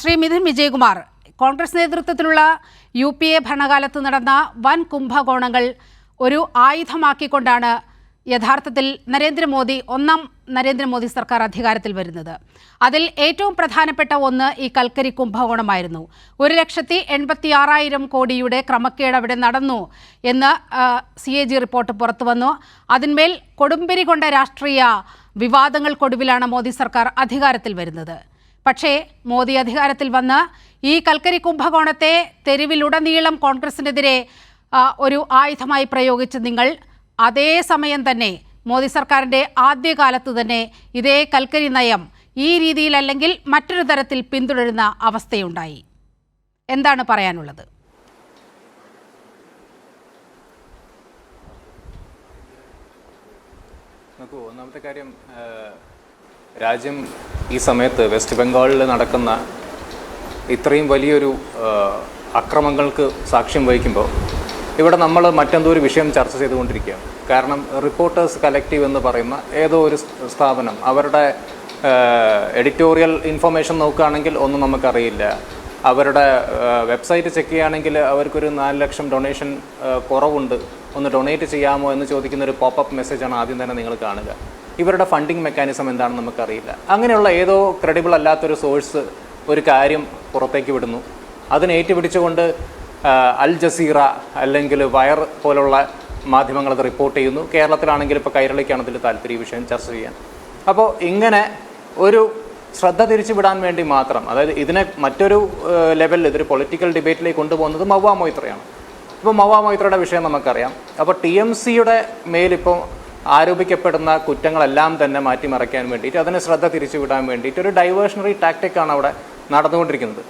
ശ്രീ മിഥുൻ വിജയകുമാർ കോൺഗ്രസ് നേതൃത്വത്തിലുള്ള U P A ഭരണകാലത്ത് നടന്ന വൻ കുംഭകോണങ്ങൾ ഒരു ആയുധമാക്കിക്കൊണ്ടാണ് യഥാർത്ഥത്തിൽ നരേന്ദ്രമോദി ഒന്നാം നരേന്ദ്രമോദി സർക്കാർ അധികാരത്തിൽ വരുന്നത്. അതിൽ ഏറ്റവും പ്രധാനപ്പെട്ട ഒന്ന് ഈ കൽക്കരി കുംഭകോണമായിരുന്നു. ഒരു ലക്ഷത്തി എൺപത്തി ആറായിരം കോടിയുടെ ക്രമക്കേട് അവിടെ നടന്നു എന്ന് സി എ ജി റിപ്പോർട്ട് പുറത്തു വന്നു. അതിന്മേൽ കൊടുമ്പിരി കൊണ്ട രാഷ്ട്രീയ വിവാദങ്ങൾക്കൊടുവിലാണ് മോദി സർക്കാർ അധികാരത്തിൽ വരുന്നത്. പക്ഷേ മോദി അധികാരത്തിൽ വന്ന് ഈ കൽക്കരി കുംഭകോണത്തെ തെരുവിലുടനീളം കോൺഗ്രസിനെതിരെ ഒരു ആയുധമായി പ്രയോഗിച്ച് നിങ്ങൾ അതേ സമയം തന്നെ മോദി സർക്കാരിന്റെ ആദ്യകാലത്ത് തന്നെ ഇതേ കൽക്കരി നയം ഈ രീതിയിലല്ലെങ്കിൽ മറ്റൊരു തരത്തിൽ പിന്തുടരുന്ന അവസ്ഥയുണ്ടായി. എന്താണ് പറയാനുള്ളത്? നോക്കൂ ഒന്നാമത്തെ കാര്യം രാജ്യം ഈ സമയത്ത് വെസ്റ്റ് ബംഗാളിൽ നടക്കുന്ന ഇത്രയും വലിയൊരു അക്രമങ്ങൾക്ക് സാക്ഷ്യം വഹിക്കുമ്പോൾ ഇവിടെ നമ്മൾ മറ്റെന്തോ ഒരു വിഷയം ചർച്ച ചെയ്തുകൊണ്ടിരിക്കുകയാണ്. കാരണം റിപ്പോർട്ടേഴ്സ് കലക്റ്റീവ് എന്ന് പറയുന്ന ഏതോ ഒരു സ്ഥാപനം അവരുടെ എഡിറ്റോറിയൽ ഇൻഫർമേഷൻ നോക്കുകയാണെങ്കിൽ ഒന്നും നമുക്കറിയില്ല. അവരുടെ വെബ്സൈറ്റ് ചെക്ക് ചെയ്യുകയാണെങ്കിൽ അവർക്കൊരു നാല് ലക്ഷം ഡൊണേഷൻ കുറവുണ്ട്. ഒന്ന് ഡൊണേറ്റ് ചെയ്യാമോ എന്ന് ചോദിക്കുന്ന ഒരു പോപ്പപ്പ് മെസ്സേജാണ് ആദ്യം തന്നെ നിങ്ങൾ കാണുക. ഇവരുടെ ഫണ്ടിങ് മെക്കാനിസം എന്താണെന്ന് നമുക്കറിയില്ല. അങ്ങനെയുള്ള ഏതോ ക്രെഡിബിൾ അല്ലാത്തൊരു സോഴ്സ് ഒരു കാര്യം പുറത്തേക്ക് വിടുന്നു. അതിനെ ഏറ്റുപിടിച്ചുകൊണ്ട് അൽ ജസീറ അല്ലെങ്കിൽ വയർ പോലുള്ള മാധ്യമങ്ങൾ അത് റിപ്പോർട്ട് ചെയ്യുന്നു. കേരളത്തിലാണെങ്കിൽ ഇപ്പോൾ കൈരളിക്കാണ് അതിൽ താല്പര്യ വിഷയം ചർച്ച ചെയ്യാൻ. അപ്പോൾ ഇങ്ങനെ ഒരു ശ്രദ്ധ തിരിച്ചുവിടാൻ വേണ്ടി മാത്രം അതായത് ഇതിനെ മറ്റൊരു ലെവലിൽ ഇതൊരു പൊളിറ്റിക്കൽ ഡിബേറ്റിലേക്ക് കൊണ്ടുപോകുന്നത് മൗവ മൊയ്ത്രയാണ്. ഇപ്പോൾ മൗവ മൊയ്ത്രയുടെ വിഷയം നമുക്കറിയാം. അപ്പോൾ ടി എം സിയുടെ മേലിപ്പോൾ ആരോപിക്കപ്പെടുന്ന കുറ്റങ്ങളെല്ലാം തന്നെ മാറ്റിമറയ്ക്കാൻ വേണ്ടിയിട്ട് അതിനെ ശ്രദ്ധ തിരിച്ചുവിടാൻ വേണ്ടിയിട്ട് ഒരു ഡൈവേഷണറി ടാക്ടിക്കാണ് അവിടെ നടന്നുകൊണ്ടിരിക്കുന്നത്.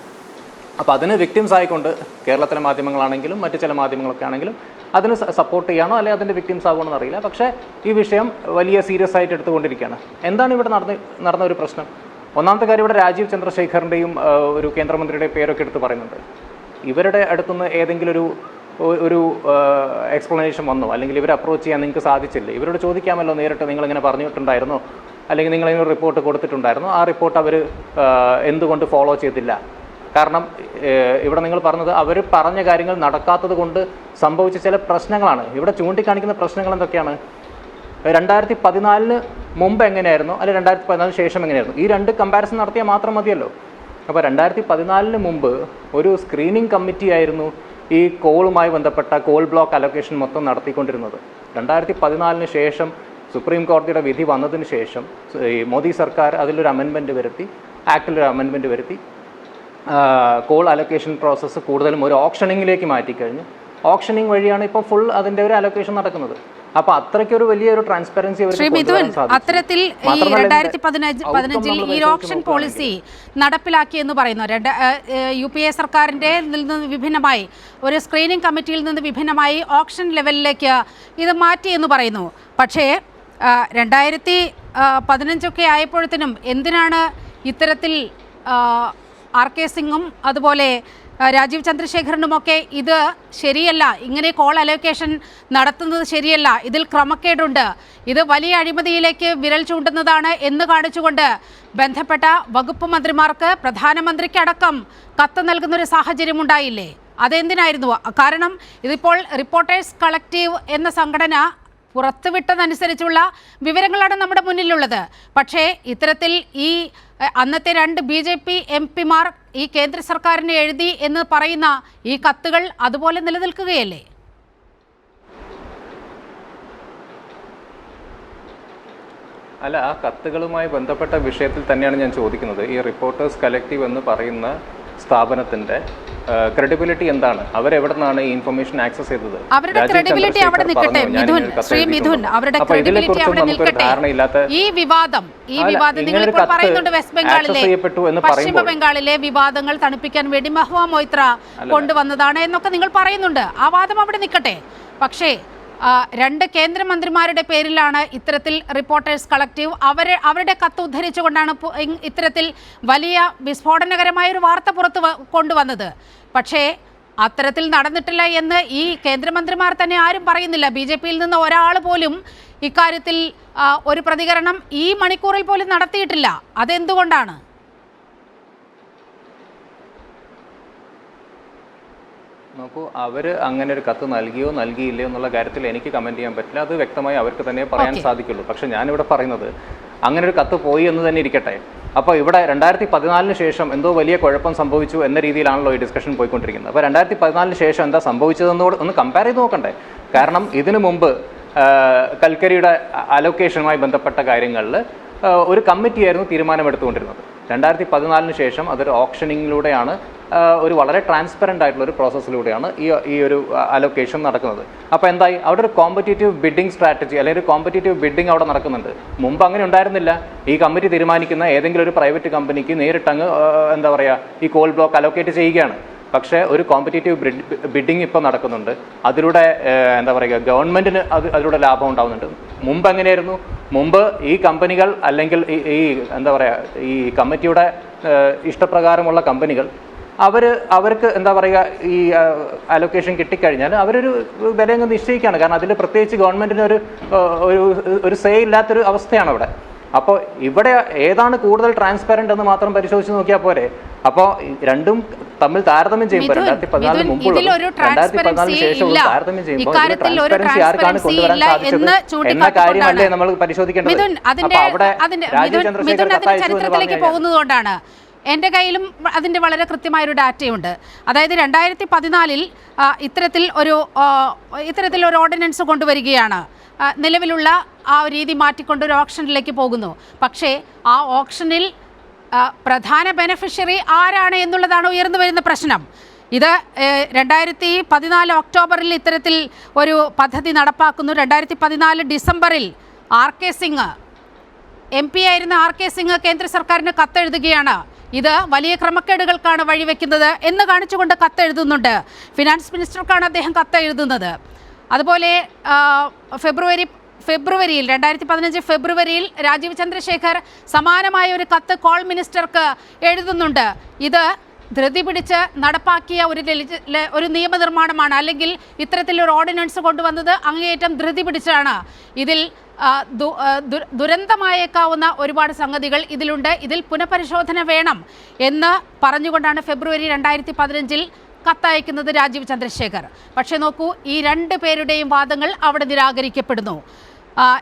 അപ്പോൾ അതിന് വിക്ടിംസ് ആയിക്കൊണ്ട് കേരളത്തിലെ മാധ്യമങ്ങളാണെങ്കിലും മറ്റു ചില മാധ്യമങ്ങളൊക്കെ ആണെങ്കിലും അതിന് സപ്പോർട്ട് ചെയ്യാനോ അല്ലെങ്കിൽ അതിന്റെ വിക്ടിംസ് ആകുമെന്ന് അറിയില്ല. പക്ഷേ ഈ വിഷയം വലിയ സീരിയസ് ആയിട്ട് എടുത്തുകൊണ്ടിരിക്കുകയാണ്. എന്താണ് ഇവിടെ നടന്ന് നടന്ന ഒരു പ്രശ്നം? ഒന്നാമത്തെ കാര്യം ഇവിടെ രാജീവ് ചന്ദ്രശേഖറിന്റെയും ഒരു കേന്ദ്രമന്ത്രിയുടെയും പേരൊക്കെ എടുത്ത് പറയുന്നുണ്ട്. ഇവരുടെ അടുത്തുനിന്ന് ഏതെങ്കിലും ഒരു ഒരു എക്സ്പ്ലനേഷൻ വന്നോ. അല്ലെങ്കിൽ ഇവർ അപ്രോച്ച് ചെയ്യാൻ നിങ്ങൾക്ക് സാധിച്ചില്ല? ഇവരോട് ചോദിക്കാമല്ലോ നേരിട്ട് നിങ്ങൾ ഇങ്ങനെ പറഞ്ഞിട്ടുണ്ടായിരുന്നോ. അല്ലെങ്കിൽ നിങ്ങൾ ഇതിനൊരു റിപ്പോർട്ട് കൊടുത്തിട്ടുണ്ടായിരുന്നു. ആ റിപ്പോർട്ട് അവർ എന്തുകൊണ്ട് ഫോളോ ചെയ്തില്ല? കാരണം ഇവിടെ നിങ്ങൾ പറഞ്ഞത് അവർ പറഞ്ഞ കാര്യങ്ങൾ നടക്കാത്തത് കൊണ്ട് സംഭവിച്ച ചില പ്രശ്നങ്ങളാണ്. ഇവിടെ ചൂണ്ടിക്കാണിക്കുന്ന പ്രശ്നങ്ങൾ എന്തൊക്കെയാണ്? രണ്ടായിരത്തി പതിനാലിന് മുമ്പ് എങ്ങനെയായിരുന്നു? അല്ലെങ്കിൽ രണ്ടായിരത്തി പതിനാലിന് ശേഷം എങ്ങനെയായിരുന്നു? ഈ രണ്ട് കമ്പാരിസൺ നടത്തിയാൽ മാത്രം മതിയല്ലോ. അപ്പോൾ രണ്ടായിരത്തി പതിനാലിന് മുമ്പ് ഒരു സ്ക്രീനിങ് കമ്മിറ്റി ആയിരുന്നു. ഈ കോളുമായി ബന്ധപ്പെട്ട കോൾ ബ്ലോക്ക് അലോക്കേഷൻ മൊത്തം നടത്തിക്കൊണ്ടിരുന്നത്. രണ്ടായിരത്തി പതിനാലിന് ശേഷം സുപ്രീം കോടതിയുടെ വിധി വന്നതിന് ശേഷം ഈ മോദി സർക്കാർ അതിലൊരു അമെൻമെന്റ് വരുത്തി ആക്ടിലൊരു അമെൻമെന്റ് വരുത്തി. കോൾ അലോക്കേഷൻ പ്രോസസ്സ് കൂടുതലും ഒരു ഓപ്ഷനിങ്ങിലേക്ക് മാറ്റിക്കഴിഞ്ഞു. ഓപ്ഷനിങ് വഴിയാണ് ഇപ്പോൾ ഫുൾ അതിന്റെ ഒരു അലോക്കേഷൻ നടക്കുന്നത്. അപ്പോൾ അത്രയ്ക്കൊരു വലിയൊരു ട്രാൻസ്പെറൻസി ശ്രീ മിഥുൻ അത്തരത്തിൽ ഈ രണ്ടായിരത്തി പതിനഞ്ച് പതിനഞ്ചിൽ ഈ ഓപ്ഷൻ പോളിസി നടപ്പിലാക്കി എന്ന് പറയുന്നു. രണ്ട് യു പി എ സർക്കാരിന്റെ നിന്ന് വിഭിന്നമായി ഒരു സ്ക്രീനിംഗ് കമ്മിറ്റിയിൽ നിന്ന് വിഭിന്നമായി ഓപ്ഷൻ ലെവലിലേക്ക് ഇത് മാറ്റി എന്ന് പറയുന്നു. പക്ഷേ രണ്ടായിരത്തി പതിനഞ്ചൊക്കെ ആയപ്പോഴത്തേനും എന്തിനാണ് ഇത്തരത്തിൽ ആർ കെ സിംഗും അതുപോലെ രാജീവ് ചന്ദ്രശേഖരനുമൊക്കെ ഇത് ശരിയല്ല. ഇങ്ങനെ കോൾ അലോക്കേഷൻ നടത്തുന്നത് ശരിയല്ല. ഇതിൽ ക്രമക്കേടുണ്ട്. ഇത് വലിയ അഴിമതിയിലേക്ക് വിരൽ ചൂണ്ടുന്നതാണ് എന്ന് കാണിച്ചുകൊണ്ട് ബന്ധപ്പെട്ട വകുപ്പ് മന്ത്രിമാർക്ക് പ്രധാനമന്ത്രിക്കടക്കം കത്ത് നൽകുന്ന ഒരു സാഹചര്യം ഉണ്ടായില്ലേ അതെന്തിനായിരുന്നു? കാരണം ഇതിപ്പോൾ റിപ്പോർട്ടേഴ്സ് കളക്റ്റീവ് എന്ന സംഘടന പുറത്തുവിട്ടതനുസരിച്ചുള്ള വിവരങ്ങളാണ് നമ്മുടെ മുന്നിലുള്ളത്. പക്ഷേ ഇത്തരത്തിൽ ഈ അന്നത്തെ രണ്ട് ബി ജെ പി എം പിമാർ ഈ കേന്ദ്ര സർക്കാരിന് എഴുതി എന്ന് പറയുന്ന ഈ കത്തുകൾ അതുപോലെ നിലനിൽക്കുകയല്ലേ? അല്ല ആ കത്തുകളുമായി ബന്ധപ്പെട്ട വിഷയത്തിൽ തന്നെയാണ് ഞാൻ ചോദിക്കുന്നത്. ഈ റിപ്പോർട്ടേഴ്സ് കലക്റ്റീവ് എന്ന് പറയുന്ന സ്ഥാപനത്തിന്റെ ക്രെഡിബിലിറ്റി എന്താണ്? അവരെവിടെ നിന്നാണ് ഈ ഇൻഫർമേഷൻ ആക്സസ് ചെയ്തത്? അവരുടെ ക്രെഡിബിലിറ്റി അവിടെ നിൽക്കട്ടെ മിഥുൻ ശ്രീ മിഥുൻ അവരുടെ ക്രെഡിബിലിറ്റി അവിടെ നിൽക്കട്ടെ. ഈ വിവാദം ഈ വിവാദം നിങ്ങൾ ഇപ്പോൾ പറയുന്നുണ്ട് വെസ്റ്റ് ബംഗാളിലെ പശ്ചിമ ബംഗാളിലെ വിവാദങ്ങൾ തണുപ്പിക്കാൻ വേണ്ടി മഹുവ മൊയ്ത്ര കൊണ്ടുവന്നതാണ് എന്നൊക്കെ നിങ്ങൾ പറയുന്നുണ്ട്. ആ വാദം അവിടെ നിൽക്കട്ടെ. പക്ഷേ രണ്ട് കേന്ദ്രമന്ത്രിമാരുടെ പേരിലാണ് ഇത്തരത്തിൽ റിപ്പോർട്ടേഴ്സ് കളക്റ്റീവ് അവരെ അവരുടെ കത്ത് ഉദ്ധരിച്ചുകൊണ്ടാണ് ഇത്തരത്തിൽ വലിയ വിസ്ഫോടനകരമായ ഒരു വാർത്ത പുറത്ത് കൊണ്ടുവന്നത്. പക്ഷേ അത്തരത്തിൽ നടന്നിട്ടില്ല എന്ന് ഈ കേന്ദ്രമന്ത്രിമാർ തന്നെ ആരും പറയുന്നില്ല. ബി ജെ പിയിൽ നിന്ന് ഒരാൾ പോലും ഇക്കാര്യത്തിൽ ഒരു പ്രതികരണം ഈ മണിക്കൂറിൽ പോലും നടത്തിയിട്ടില്ല. അതെന്തുകൊണ്ടാണ്? നോക്കൂ അവർ അങ്ങനെ ഒരു കത്ത് നൽകിയോ നൽകിയില്ലയോ എന്നുള്ള കാര്യത്തിൽ എനിക്ക് കമന്റ് ചെയ്യാൻ പറ്റില്ല. അത് വ്യക്തമായി അവർക്ക് തന്നെ പറയാൻ സാധിക്കുള്ളൂ. പക്ഷെ ഞാനിവിടെ പറയുന്നത് അങ്ങനെ ഒരു കത്ത് പോയി എന്ന് തന്നെ ഇരിക്കട്ടെ. അപ്പോൾ ഇവിടെ രണ്ടായിരത്തി പതിനാലിന് ശേഷം എന്തോ വലിയ കുഴപ്പം സംഭവിച്ചു എന്ന രീതിയിലാണല്ലോ ഈ ഡിസ്കഷൻ പോയിക്കൊണ്ടിരിക്കുന്നത്. അപ്പോൾ രണ്ടായിരത്തി പതിനാലിന് ശേഷം എന്താ സംഭവിച്ചതെന്നോട് ഒന്ന് കമ്പയർ ചെയ്ത് നോക്കണ്ടേ. കാരണം ഇതിനു മുമ്പ് കൽക്കരിയുടെ അലോക്കേഷനുമായി ബന്ധപ്പെട്ട കാര്യങ്ങളിൽ ഒരു കമ്മിറ്റിയായിരുന്നു തീരുമാനമെടുത്തുകൊണ്ടിരുന്നത്. രണ്ടായിരത്തി പതിനാലിന് ശേഷം അതൊരു ഓപ്ഷനിങ്ങിലൂടെയാണ് ഒരു വളരെ ട്രാൻസ്പെറന്റ് ആയിട്ടുള്ള ഒരു പ്രോസസ്സിലൂടെയാണ് ഈ ഈ ഒരു അലോക്കേഷൻ നടക്കുന്നത്. അപ്പോൾ എന്തായി? അവിടെ ഒരു കോമ്പറ്റേറ്റീവ് ബിഡിംഗ് സ്ട്രാറ്റജി അല്ലെങ്കിൽ ഒരു കോമ്പറ്റേറ്റീവ് ബിഡിംഗ് അവിടെ നടക്കുന്നുണ്ട്. മുമ്പ് അങ്ങനെ ഉണ്ടായിരുന്നില്ല. ഈ കമ്മിറ്റി തീരുമാനിക്കുന്ന ഏതെങ്കിലും ഒരു പ്രൈവറ്റ് കമ്പനിക്ക് നേരിട്ടങ്ങ് എന്താ പറയുക ഈ കോൾ ബ്ലോക്ക് അലോക്കേറ്റ് ചെയ്യുകയാണ്. പക്ഷേ ഒരു കോമ്പറ്റേറ്റീവ് ബിഡിംഗ് ഇപ്പോൾ നടക്കുന്നുണ്ട്. അതിലൂടെ എന്താ പറയുക ഗവൺമെന്റിന് അത് അതിലൂടെ ലാഭം ഉണ്ടാവുന്നുണ്ട്. മുമ്പ് എങ്ങനെയായിരുന്നു? മുമ്പ് ഈ കമ്പനികൾ അല്ലെങ്കിൽ ഈ എന്താ പറയുക ഈ കമ്മിറ്റിയുടെ ഇഷ്ടപ്രകാരമുള്ള കമ്പനികൾ അവർ അവർക്ക് എന്താ പറയുക ഈ അലൊക്കേഷൻ കിട്ടിക്കഴിഞ്ഞാൽ അവരൊരു വില അങ്ങ് നിശ്ചയിക്കുകയാണ് കാരണം അതിൽ പ്രത്യേകിച്ച് ഗവൺമെന്റിന് ഒരു ഒരു സേ ഇല്ലാത്തൊരു അവസ്ഥയാണ് അവിടെ അപ്പോൾ ഇവിടെ ഏതാണ് കൂടുതൽ ട്രാൻസ്പെറന്റ് എന്ന് മാത്രം പരിശോധിച്ച് നോക്കിയാൽ പോരെ. അപ്പോൾ രണ്ടും തമ്മിൽ താരതമ്യം ചെയ്യുമ്പോൾ രണ്ടായിരത്തി പതിനാലിന് മിഥുൻ, മുമ്പുള്ള രണ്ടായിരത്തി പതിനാലിന് transparency ശേഷം ഇല്ല. താരതമ്യം ചെയ്യുമ്പോൾ ട്രാൻസ്പെറൻസി ആർക്കാണ് കൊണ്ടുവരാൻ സാധിച്ചത്? എന്ന കാര്യമല്ലേ നമ്മൾ പരിശോധിക്കേണ്ടത്? അപ്പോൾ അവിടെ രാജീവ് ചന്ദ്രശേഖർ കത്തയച്ചു എന്ന് എന്റെ കയ്യിലും അതിന്റെ വളരെ കൃത്യമായൊരു ഡാറ്റയുണ്ട്. അതായത് രണ്ടായിരത്തി പതിനാലിൽ ഇത്തരത്തിൽ ഒരു ഇത്തരത്തിൽ ഒരു ഓർഡിനൻസ് കൊണ്ടുവരികയാണ്. നിലവിലുള്ള ആ രീതി മാറ്റിക്കൊണ്ട് ഒരു ഓപ്ഷനിലേക്ക് പോകുന്നു. പക്ഷേ ആ ഓപ്ഷനിൽ പ്രധാന ബെനഫിഷ്യറി ആരാണ് എന്നുള്ളതാണ് ഉയർന്നു വരുന്ന പ്രശ്നം. ഇത് രണ്ടായിരത്തി പതിനാല് ഒക്ടോബറിൽ ഇത്തരത്തിൽ ഒരു പദ്ധതി നടപ്പാക്കുന്നു. രണ്ടായിരത്തി പതിനാല് ഡിസംബറിൽ R K Singh M P ആയിരുന്ന ആർ കെ സിംഗ് കേന്ദ്ര സർക്കാരിന് കത്തെഴുതുകയാണ്. ഇത് വലിയ ക്രമക്കേടുകൾക്കാണ് വഴിവെക്കുന്നത് എന്ന് കാണിച്ചുകൊണ്ട് കത്തെഴുതുന്നുണ്ട്. ഫിനാൻസ് മിനിസ്റ്റർക്കാണ് അദ്ദേഹം കത്തെഴുതുന്നത്. അതുപോലെ ഫെബ്രുവരി ഫെബ്രുവരിയിൽ രണ്ടായിരത്തി പതിനഞ്ച് ഫെബ്രുവരിയിൽ രാജീവ് ചന്ദ്രശേഖർ സമാനമായ ഒരു കത്ത് കോൾ മിനിസ്റ്റർക്ക് എഴുതുന്നുണ്ട്. ഇത് ധൃതി പിടിച്ച് നടപ്പാക്കിയ ഒരു ഒരു നിയമനിർമ്മാണമാണ്. അല്ലെങ്കിൽ ഇത്തരത്തിലൊരു ഓർഡിനൻസ് കൊണ്ടുവന്നത് അങ്ങേയറ്റം ധൃതി പിടിച്ചാണ്. ഇതിൽ ദുരന്തമായേക്കാവുന്ന ഒരുപാട് സംഗതികൾ ഇതിലുണ്ട്. ഇതിൽ പുനഃപരിശോധന വേണം എന്ന് പറഞ്ഞുകൊണ്ടാണ് ഫെബ്രുവരി രണ്ടായിരത്തി പതിനഞ്ചിൽ കത്തയക്കുന്നത് രാജീവ് ചന്ദ്രശേഖർ. പക്ഷേ നോക്കൂ ഈ രണ്ട് പേരുടെയും വാദങ്ങൾ അവിടെ നിരാകരിക്കപ്പെടുന്നു.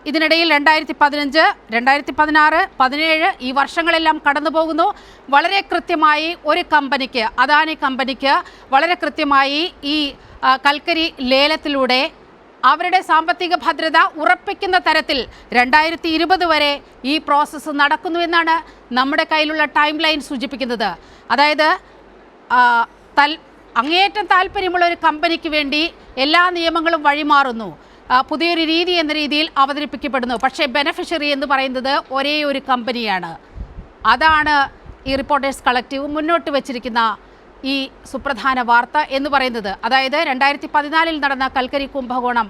ഇതിനിടയിൽ രണ്ടായിരത്തി പതിനഞ്ച് രണ്ടായിരത്തി പതിനാറ് പതിനേഴ് ഈ വർഷങ്ങളെല്ലാം കടന്നു പോകുന്നു വളരെ കൃത്യമായി ഒരു കമ്പനിക്ക് അദാനി കമ്പനിക്ക് വളരെ കൃത്യമായി ഈ കൽക്കരി ലേലത്തിലൂടെ അവരുടെ സാമ്പത്തിക ഭദ്രത ഉറപ്പിക്കുന്ന തരത്തിൽ രണ്ടായിരത്തി ഇരുപത് വരെ ഈ പ്രോസസ്സ് നടക്കുന്നു എന്നാണ് നമ്മുടെ കയ്യിലുള്ള ടൈം ലൈൻ സൂചിപ്പിക്കുന്നത്. അതായത് തൽ അങ്ങേയറ്റം താല്പര്യമുള്ള ഒരു കമ്പനിക്ക് വേണ്ടി എല്ലാ നിയമങ്ങളും വഴിമാറുന്നു. പുതിയൊരു രീതി എന്ന രീതിയിൽ അവതരിപ്പിക്കപ്പെടുന്നു. പക്ഷേ ബെനഫിഷ്യറി എന്ന് പറയുന്നത് ഒരേ ഒരു കമ്പനിയാണ്. അതാണ് ഈ റിപ്പോർട്ടേഴ്സ് കളക്റ്റീവ് മുന്നോട്ട് വച്ചിരിക്കുന്ന ഈ സുപ്രധാന വാർത്ത എന്ന് പറയുന്നത്. അതായത് രണ്ടായിരത്തി പതിനാലിൽ നടന്ന കൽക്കരി കുംഭകോണം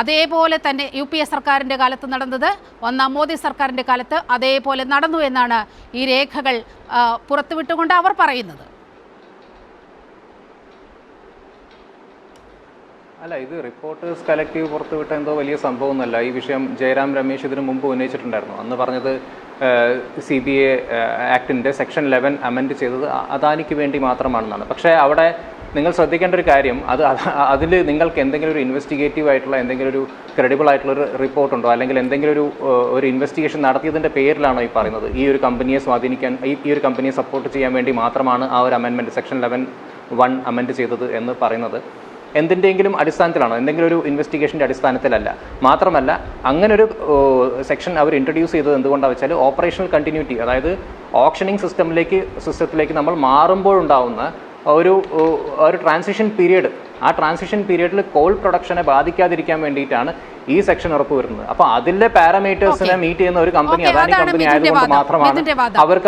അതേപോലെ തന്നെ യു പി എ സർക്കാരിന്റെ കാലത്ത് നടന്നത് ഒന്നാം മോദി സർക്കാരിന്റെ കാലത്ത് അതേപോലെ നടന്നു എന്നാണ് ഈ രേഖകൾ പുറത്തുവിട്ടുകൊണ്ട് അവർ പറയുന്നത്. അല്ല ഇത് റിപ്പോർട്ടേഴ്സ് കലക്റ്റീവ് പുറത്തുവിട്ട എന്തോ വലിയ സംഭവമൊന്നുമല്ല. ഈ വിഷയം ജയറാം രമേശ് ഇതിനു മുമ്പ് ഉന്നയിച്ചിട്ടുണ്ടായിരുന്നു. അന്ന് പറഞ്ഞത് സി ബി എ ആക്ടിന്റെ സെക്ഷൻ ലെവൻ അമെൻഡ് ചെയ്തത് അദാനിക്ക് വേണ്ടി മാത്രമാണെന്നാണ്. പക്ഷേ അവിടെ നിങ്ങൾ ശ്രദ്ധിക്കേണ്ട ഒരു കാര്യം അത് അതിൽ നിങ്ങൾക്ക് എന്തെങ്കിലും ഒരു ഇൻവെസ്റ്റിഗേറ്റീവ് ആയിട്ടുള്ള എന്തെങ്കിലും ഒരു ക്രെഡിബിൾ ആയിട്ടുള്ള ഒരു റിപ്പോർട്ട് ഉണ്ടോ? അല്ലെങ്കിൽ എന്തെങ്കിലും ഒരു ഒരു ഇൻവെസ്റ്റിഗേഷൻ നടത്തിയതിന്റെ പേരിലാണോ ഈ പറയുന്നത്? ഈ ഒരു കമ്പനിയെ സ്വാധീനിക്കാൻ ഈ ഒരു കമ്പനിയെ സപ്പോർട്ട് ചെയ്യാൻ വേണ്ടി മാത്രമാണ് ആ ഒരു അമെൻമെന്റ് സെക്ഷൻ ലെവൻ വൺ അമെൻഡ് ചെയ്തത് എന്ന് പറയുന്നത്. എന്തിന്റെയെങ്കിലും അടിസ്ഥാനത്തിലാണോ? എന്തെങ്കിലും ഒരു ഇൻവെസ്റ്റിഗേഷന്റെ അടിസ്ഥാനത്തിലല്ല. മാത്രമല്ല അങ്ങനൊരു സെക്ഷൻ അവർ ഇൻട്രൊഡ്യൂസ് ചെയ്തത് എന്തുകൊണ്ടാണ് വെച്ചാൽ ഓപ്പറേഷണൽ കണ്ടിന്യൂറ്റി അതായത് ഓപ്ഷനിങ് സിസ്റ്റമിലേക്ക് സിസ്റ്റത്തിലേക്ക് നമ്മൾ മാറുമ്പോഴുണ്ടാവുന്ന ഒരു ഒരു ട്രാൻസിഷൻ പീരീഡ് ആ ട്രാൻസിഷൻ പീരീഡിൽ കോൾ പ്രൊഡക്ഷനെ ബാധിക്കാതിരിക്കാൻ വേണ്ടിയിട്ടാണ് ഈ സെക്ഷൻ ഉറപ്പ് വരുന്നത്. അപ്പോൾ അതിലെ പാരാമീറ്റേഴ്സിനെ മീറ്റ് ചെയ്യുന്ന ഒരു കമ്പനി അദാനി കമ്പനി ആയതുകൊണ്ട് മാത്രമാണ് അവർക്ക്